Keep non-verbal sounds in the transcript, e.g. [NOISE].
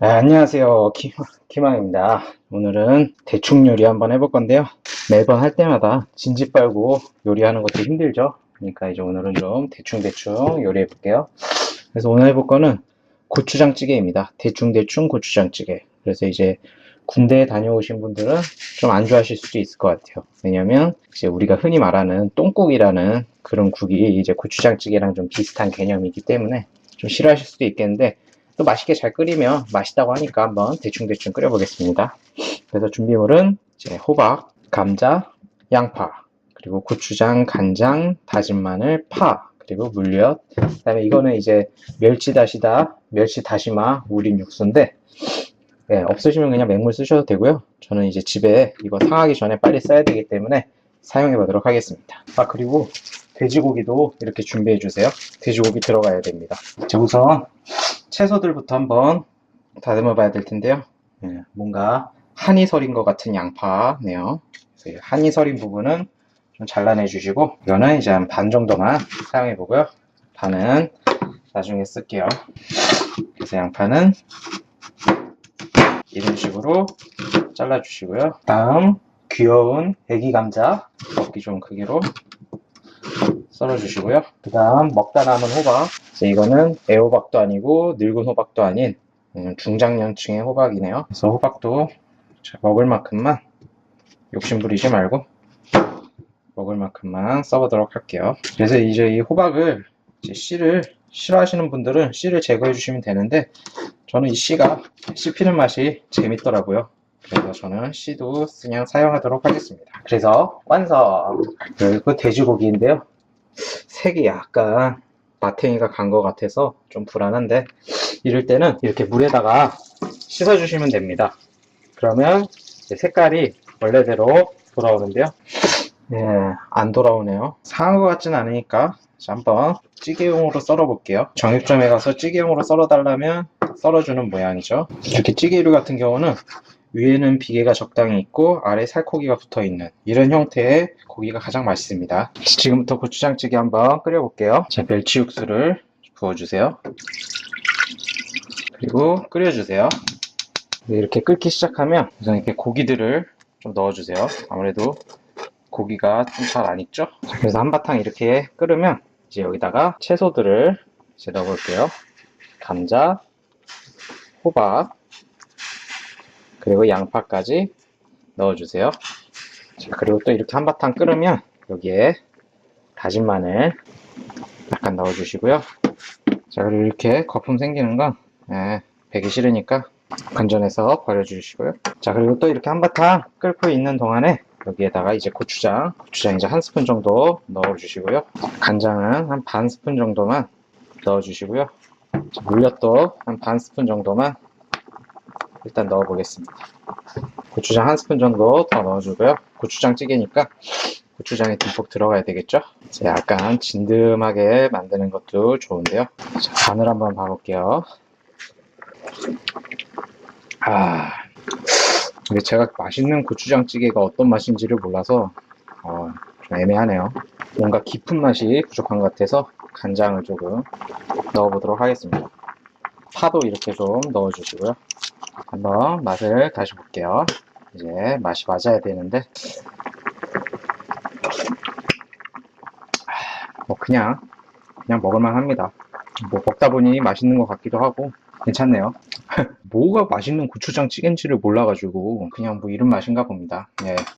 네, 안녕하세요. 김, 김왕입니다. 오늘은 대충 요리 한번 해볼 건데요. 매번 할 때마다 진지 빨고 요리하는 것도 힘들죠. 그러니까 이제 오늘은 좀 대충대충 요리해 볼게요. 그래서 오늘 해볼 거는 고추장찌개입니다. 대충대충 고추장찌개. 그래서 이제 군대에 다녀오신 분들은 좀 안 좋아하실 수도 있을 것 같아요. 왜냐면 이제 우리가 흔히 말하는 똥국이라는 그런 국이 이제 고추장찌개랑 좀 비슷한 개념이기 때문에 좀 싫어하실 수도 있겠는데 또 맛있게 잘 끓이면 맛있다고 하니까 한번 대충대충 끓여보겠습니다. 그래서 준비물은 이제 호박, 감자, 양파, 그리고 고추장, 간장, 다진 마늘, 파, 그리고 물엿. 그다음에 이거는 이제 멸치 다시다, 멸치 다시마 우린 육수인데 네, 없으시면 그냥 맹물 쓰셔도 되고요. 저는 이제 집에 이거 상하기 전에 빨리 써야 되기 때문에 사용해 보도록 하겠습니다. 아 그리고 돼지고기도 이렇게 준비해 주세요. 돼지고기 들어가야 됩니다. 자 우선 채소들부터 한번 다듬어 봐야 될 텐데요. 네, 뭔가 한이 서린 것 같은 양파네요. 그래서 이 한이 서린 부분은 좀 잘라내 주시고 이거는 이제 한 반 정도만 사용해 보고요. 반은 나중에 쓸게요. 그래서 양파는 이런 식으로 잘라 주시고요. 다음 귀여운 애기 감자 먹기 좋은 크기로 썰어 주시고요. 그 다음 먹다 남은 호박 이거는 애호박도 아니고 늙은 호박도 아닌 음, 중장년층의 호박이네요. 그래서 호박도 자, 먹을 만큼만 욕심 부리지 말고 먹을 만큼만 써보도록 할게요. 그래서 이제 이 호박을 이제 씨를 싫어하시는 분들은 씨를 제거해 주시면 되는데 저는 이 씨가 씹히는 맛이 재밌더라고요. 그래서 저는 씨도 그냥 사용하도록 하겠습니다. 그래서 완성! 그리고 돼지고기인데요. 색이 약간 마탱이가 간 것 같아서 좀 불안한데 이럴 때는 이렇게 물에다가 씻어주시면 됩니다. 그러면 색깔이 원래대로 돌아오는데요. 예, 안 돌아오네요. 상한 것 같진 않으니까 자, 한번 찌개용으로 썰어 볼게요. 정육점에 가서 찌개용으로 썰어 달라면 썰어주는 모양이죠. 이렇게 찌개류 같은 경우는 위에는 비계가 적당히 있고 아래 살코기가 붙어 있는 이런 형태의 고기가 가장 맛있습니다. 지금부터 고추장찌개 한번 끓여볼게요. 자, 멸치 육수를 부어주세요. 그리고 끓여주세요. 네, 이렇게 끓기 시작하면 우선 이렇게 고기들을 좀 넣어주세요. 아무래도 고기가 좀 잘 안 익죠? 자, 그래서 한바탕 이렇게 끓으면 이제 여기다가 채소들을 이제 넣어볼게요. 감자, 호박, 그리고 양파까지 넣어주세요. 자, 그리고 또 이렇게 한바탕 끓으면 여기에 다진 마늘 약간 넣어주시고요. 자, 그리고 이렇게 거품 생기는 건 예, 배기 싫으니까 건져내서 버려주시고요. 자, 그리고 또 이렇게 한바탕 끓고 있는 동안에 여기에다가 이제 고추장, 고추장 이제 한 스푼 정도 넣어주시고요. 간장은 한 반 스푼 정도만 넣어주시고요. 자, 물엿도 한 반 스푼 정도만 일단 넣어보겠습니다. 고추장 한 스푼 정도 더 넣어주고요. 고추장 찌개니까 고추장이 듬뿍 들어가야 되겠죠? 자, 약간 진듬하게 만드는 것도 좋은데요. 자, 간을 한번 봐볼게요. 아, 근데 제가 맛있는 고추장 찌개가 어떤 맛인지를 몰라서 어, 좀 애매하네요. 뭔가 깊은 맛이 부족한 것 같아서 간장을 조금 넣어보도록 하겠습니다. 파도 이렇게 좀 넣어주시고요. 한번 맛을 다시 볼게요. 이제 맛이 맞아야 되는데 뭐 그냥 그냥 먹을만 합니다. 뭐 먹다 보니 맛있는 것 같기도 하고 괜찮네요. [LAUGHS] 뭐가 맛있는 고추장 찌개인지를 몰라가지고 그냥 뭐 이런 맛인가 봅니다. 예.